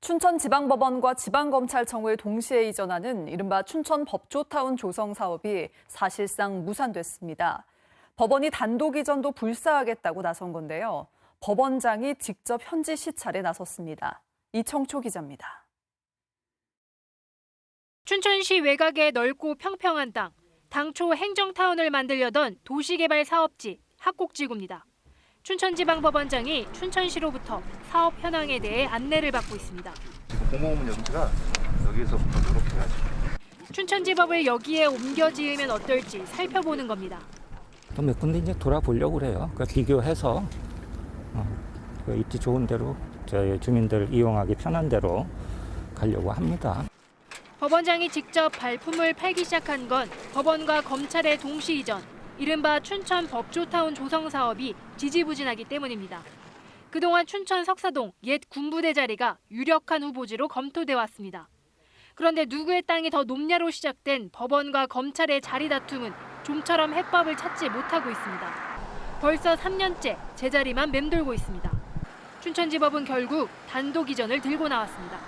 춘천지방법원과 지방검찰청을 동시에 이전하는 이른바 춘천 법조타운 조성 사업이 사실상 무산됐습니다. 법원이 단독 이전도 불사하겠다고 나선 건데요. 법원장이 직접 현지 시찰에 나섰습니다. 이청초 기자입니다. 춘천시 외곽의 넓고 평평한 땅, 당초 행정타운을 만들려던 도시개발 사업지 학곡지구입니다. 춘천지방법원장이 춘천시로부터 사업 현황에 대해 안내를 받고 있습니다. 지금 공공문 여기가 여기서부터 이렇게 해가지고 춘천지법을 여기에 옮겨 지으면 어떨지 살펴보는 겁니다. 또 몇 군데 이제 돌아보려고 그래요. 그 비교해서 어, 그 입지 좋은 대로 저희 주민들 이용하기 편한 대로 가려고 합니다. 법원장이 직접 발품을 팔기 시작한 건 법원과 검찰의 동시 이전, 이른바 춘천 법조타운 조성 사업이 지지부진하기 때문입니다. 그동안 춘천 석사동 옛 군부대 자리가 유력한 후보지로 검토돼 왔습니다. 그런데 누구의 땅이 더 높냐로 시작된 법원과 검찰의 자리 다툼은 좀처럼 해법을 찾지 못하고 있습니다. 벌써 3년째 제자리만 맴돌고 있습니다. 춘천지법은 결국 단독 이전을 들고 나왔습니다.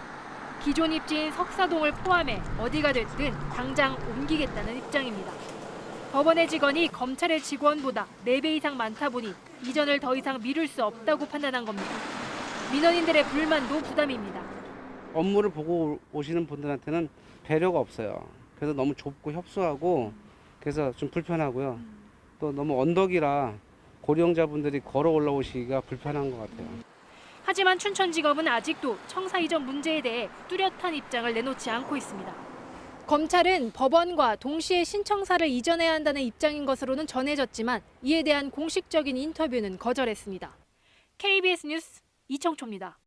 기존 입지인 석사동을 포함해 어디가 됐든 당장 옮기겠다는 입장입니다. 법원의 직원이 검찰의 직원보다 4배 이상 많다 보니 이전을 더 이상 미룰 수 없다고 판단한 겁니다. 민원인들의 불만도 부담입니다. 업무를 보고 오시는 분들한테는 배려가 없어요. 그래서 너무 좁고 협소하고 그래서 좀 불편하고요. 또 너무 언덕이라 고령자분들이 걸어 올라오시기가 불편한 것 같아요. 하지만 춘천지검은 아직도 청사 이전 문제에 대해 뚜렷한 입장을 내놓지 않고 있습니다. 검찰은 법원과 동시에 신청사를 이전해야 한다는 입장인 것으로는 전해졌지만 이에 대한 공식적인 인터뷰는 거절했습니다. KBS 뉴스 이청초입니다.